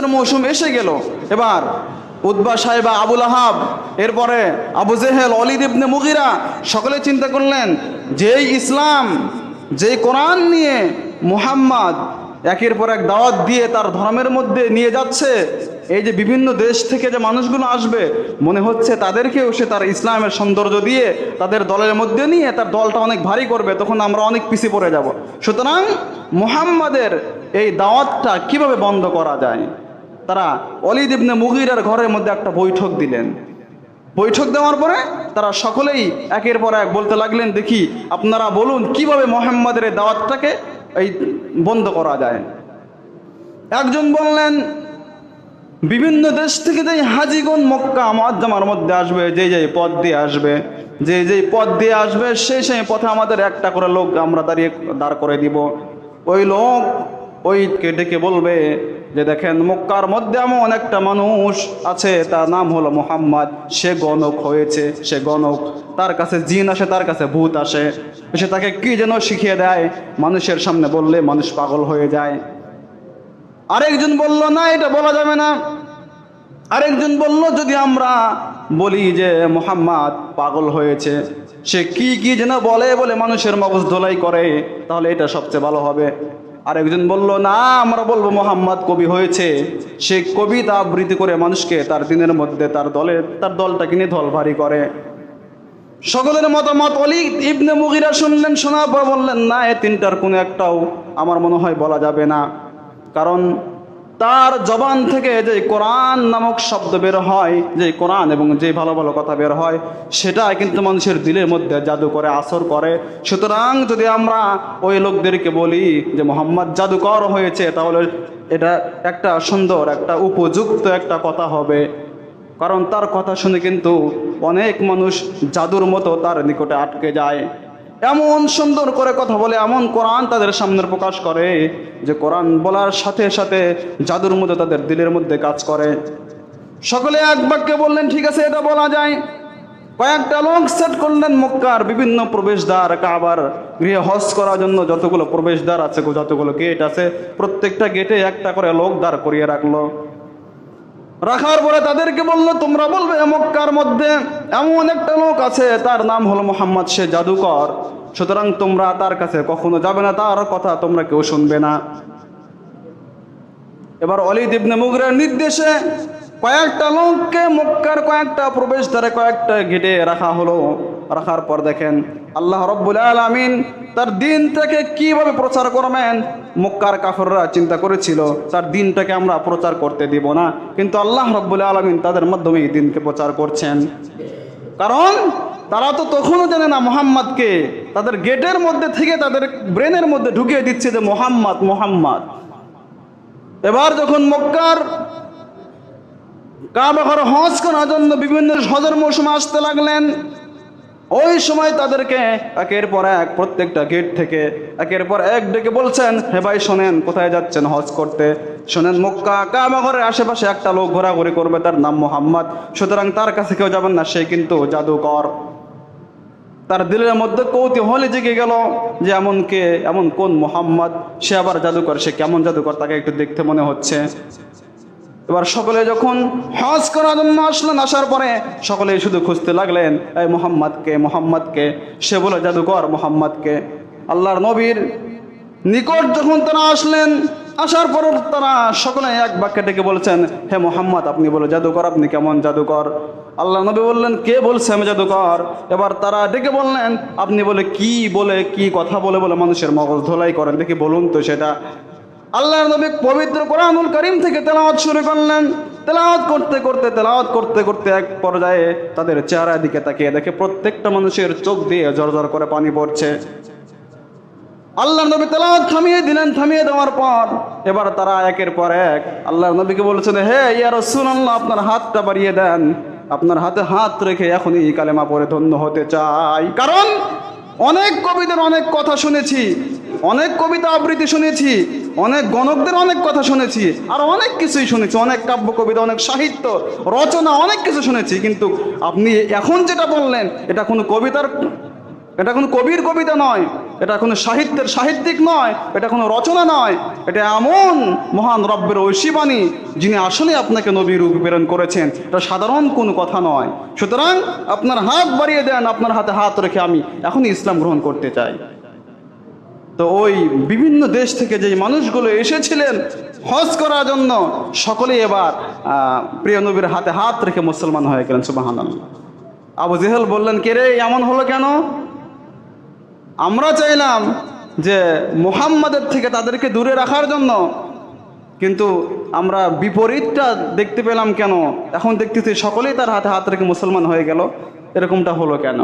হজের মৌসুম এসে গেল। এবার উদ্বা সাহেবা আবুল আহাব, এরপরে আবু জেহেল, অলিদ ইবনে মুগিরা সকলে চিন্তা করলেন, যেই ইসলাম, যেই কোরআন নিয়ে মুহাম্মদ একের পর এক দাওয়াত দিয়ে তার ধর্মের মধ্যে নিয়ে যাচ্ছে, এই যে বিভিন্ন দেশ থেকে যে মানুষগুলো আসবে, মনে হচ্ছে তাদেরকেও সে তার ইসলামের সৌন্দর্য দিয়ে তাদের দলের মধ্যে নিয়ে তার দলটা অনেক ভারী করবে, তখন আমরা অনেক পিছিয়ে পড়ে যাব। সুতরাং মুহাম্মাদের এই দাওয়াতটা কীভাবে বন্ধ করা যায়? তারা অলিদ ইবনে মুগিরার ঘরের মধ্যে একটা বৈঠক দিলেন। বৈঠক দেওয়ার পরে তারা সকলেই একের পর এক বলতে লাগলেন, দেখি, আপনারা বলুন, কীভাবে মোহাম্মদের দাওয়াতটাকে এই বন্ধ করা যায়? একজন বললেন, বিভিন্ন দেশ থেকে যে হাজিগণ মক্কা আমার মধ্যে আসবে যে যে পথ দিয়ে আসবে যে যে পথ দিয়ে আসবে, সেই সেই পথে আমাদের একটা করে লোক আমরা দাঁড়িয়ে, দাঁড় করে দিব। ওই লোক ওইকে ডেকে বলবে যে দেখেন মক্কার মধ্যে এমন একটা মানুষ আছে, তার নাম হলো মোহাম্মদ। সে গণক হয়েছে, সে গণক। তার কাছে জিন আসে, তার কাছে ভূত আসে। সে তাকে কি যেন শিখিয়ে দেয়, মানুষের সামনে বললে মানুষ পাগল হয়ে যায়। আরেকজন বলল, না, এটা বলা যাবে না। আরেকজন বলল, যদি আমরা বলি যে মোহাম্মদ পাগল হয়েছে, সে কি কি যেন বলে বলে মানুষের মগজ ধোলাই করে, তাহলে এটা সবচেয়ে ভালো হবে। আরেকজন বলল, না, আমরা বলব মোহাম্মদ কবি হয়েছে। সে কবিতা আবৃত্তি করে মানুষকে তার দিনের মধ্যে তার দলে, তার দলটাকে নিয়ে দল ভারী করে। সকলের মতামত, অলি ইবনে মুগিরা শুনলেন শোনা বললেন, না, এ তিনটার কোনো একটাও আমার মনে হয় বলা যাবে না। কারণ তার জবান থেকে যে কোরআন নামক শব্দ বের হয়, যে কোরআন এবং যে ভালো ভালো কথা বের হয়, সেটা কিন্তু মানুষের দিলের মধ্যে জাদু করে, আসর করে। সুতরাং যদি আমরা ওই লোকদেরকে বলি যে, মোহাম্মদ জাদুকর হয়েছে, তাহলে এটা একটা সুন্দর, একটা উপযুক্ত একটা কথা হবে। কারণ তার কথা শুনে কিন্তু অনেক মানুষ জাদুর মতো তার নিকটে আটকে যায়। এমন সুন্দর করে কথা বলে, এমন কোরআন তাদের সামনে প্রকাশ করে যে কোরআন বলার সাথে সাথে জাদুর মধ্যে তাদের দিলের মধ্যে কাজ করে। সকলে এক বাক্যে বললেন, ঠিক আছে, এটা বলা যায়। কয়েকটা লোক সেট করলেন মক্কার বিভিন্ন প্রবেশদ্বার, কাবার গৃহে হজ করার জন্য যতগুলো প্রবেশদ্বার আছে, যতগুলো গেট আছে, প্রত্যেকটা গেটে একটা করে লোক দাঁড় করিয়ে রাখল। রাখার পরে তাদেরকে বলল, তোমরা বলবে মক্কার মধ্যে এমন একটা লোক আছে, তার নাম হলো মোহাম্মদ, সে জাদুকর। সুতরাং তোমরা তার কাছে কখনো যাবে না, তার কথা তোমরা কেউ শুনবে না। এবার অলিদ ইবনে মুগরের নির্দেশে কয়েকটা লোককে মক্কার কয়েকটা প্রবেশদ্বারে কয়েকটা ঘেটে রাখা হলো। রাখার পর দেখেন আল্লাহ রব্বুল আলমিন তার দিনটাকে কীভাবে প্রচার করবেন? মক্কার কাফররা চিন্তা করেছিল, তার দিনটাকে আমরা প্রচার করতে দিব না। কিন্তু আল্লাহ রব্বুল আলমিন তাদের মাধ্যমে এই দিনকে প্রচার করছেন। কারণ তারা তো তখনও জানে না মোহাম্মদকে। তাদের গেটের মধ্যে থেকে তাদের ব্রেনের মধ্যে ঢুকিয়ে দিচ্ছে যে মোহাম্মদ মোহাম্মদ। এবার যখন মক্কার কাবাঘর হজ করার জন্য বিভিন্ন হজের মৌসুম আসতে লাগলেন ওই সময় তাদেরকে একের পর এক প্রত্যেকটা গেট থেকে একের পর এক ডেকে বলছেন, হে ভাই, শোনেন, কোথায় যাচ্ছেন হজ করতে? শোনেন, মক্কা কাবাঘরের আশেপাশে একটা লোক ঘোরাঘুরি করবে, তার নাম মোহাম্মদ। সুতরাং তার কাছে কেউ যাবেন না, সে কিন্তু জাদুকর। তার দিলের মধ্যে কৌতূহলে জেগে গেল যে এমন কে, এমন কোন মোহাম্মদ? সে আবার জাদুকর, সে কেমন জাদুকর, তাকে একটু দেখতে মনে হচ্ছে। এবার সকলে যখন হজ করার জন্য আসলেন, আসার পরে সকলে শুধু খুঁজতে লাগলেন, এই মোহাম্মদকে মোহাম্মদকে সে বলে জাদুকর মোহাম্মদকে আল্লাহর নবীর নিকট যখন তারা আসলেন, আসার পর তারা সকলে এক বাক্যে ডেকে বলছেন, হে মোহাম্মদ, আপনি বলে, জাদুকর, আপনি কেমন জাদুকর? আল্লাহ নবী বললেন, কে বলছে আমি জাদুকর? এবার তারা ডেকে বললেন, আপনি বলে কি বলে, কি কথা বলে বলে মানুষের মগজ ধোলাই করেন, দেখি বলুন তো সেটা। আল্লাহর নবী পবিত্র কোরআনুল করিম থেকে তেলাওয়াত শুরু করলেন। তেলাওয়াত করতে করতে, তেলাওয়াত করতে করতে এক পর্যায়ে তাদের চেহারার দিকে তাকিয়ে দেখে প্রত্যেকটা মানুষের চোখ দিয়ে জর্জর করে পানি পড়ছে। আল্লাহ নবী তেলাওয়াত থামিয়ে দিলেন, থামিয়ে দেওয়ার পর এবার তারা একের পর এক আল্লাহর নবীকে বলেছেন, হে ইয়া রাসূলুল্লাহ, আপনার হাতটা বাড়িয়ে দেন। আপনার হাতে হাত রেখে এখনই কালেমা পড়ে ধন্য হতে চাই। কারণ অনেক কবিদের অনেক কথা শুনেছি, অনেক কবিতা আবৃত্তি শুনেছি অনেক গণকদের অনেক কথা শুনেছি, আর অনেক কিছুই শুনেছি। অনেক কাব্য কবিতা অনেক সাহিত্য, রচনা, অনেক কিছু শুনেছি, কিন্তু আপনি এখন যেটা বললেন, এটা কোনো কবিতার, এটা কোনো কবির কবিতা নয়, এটা কোনো সাহিত্যের সাহিত্যিক নয়, এটা কোনো রচনা নয়, এটা এমন মহান রব্বের ঐশীবাণী, যিনি আসলে আপনাকে নবী রূপ প্রেরণ করেছেন। এটা সাধারণ কোনো কথা নয়। সুতরাং আপনার হাত বাড়িয়ে দেন, আপনার হাতে হাত রেখে আমি এখনই ইসলাম গ্রহণ করতে চাই। তো ওই বিভিন্ন দেশ থেকে যে মানুষগুলো এসেছিলেন হজ করার জন্য, সকলেই এবার প্রিয় নবীর হাতে হাত রেখে মুসলমান হয়ে গেলেন সুবাহান আবু জেহেল বললেন, কে রে, এমন হলো কেন? আমরা চাইলাম যে মোহাম্মদের থেকে তাদেরকে দূরে রাখার জন্য, কিন্তু আমরা বিপরীতটা দেখতে পেলাম কেন? এখন দেখতেছি সকলেই তার হাতে হাত রেখে মুসলমান হয়ে গেল, এরকমটা হলো কেন?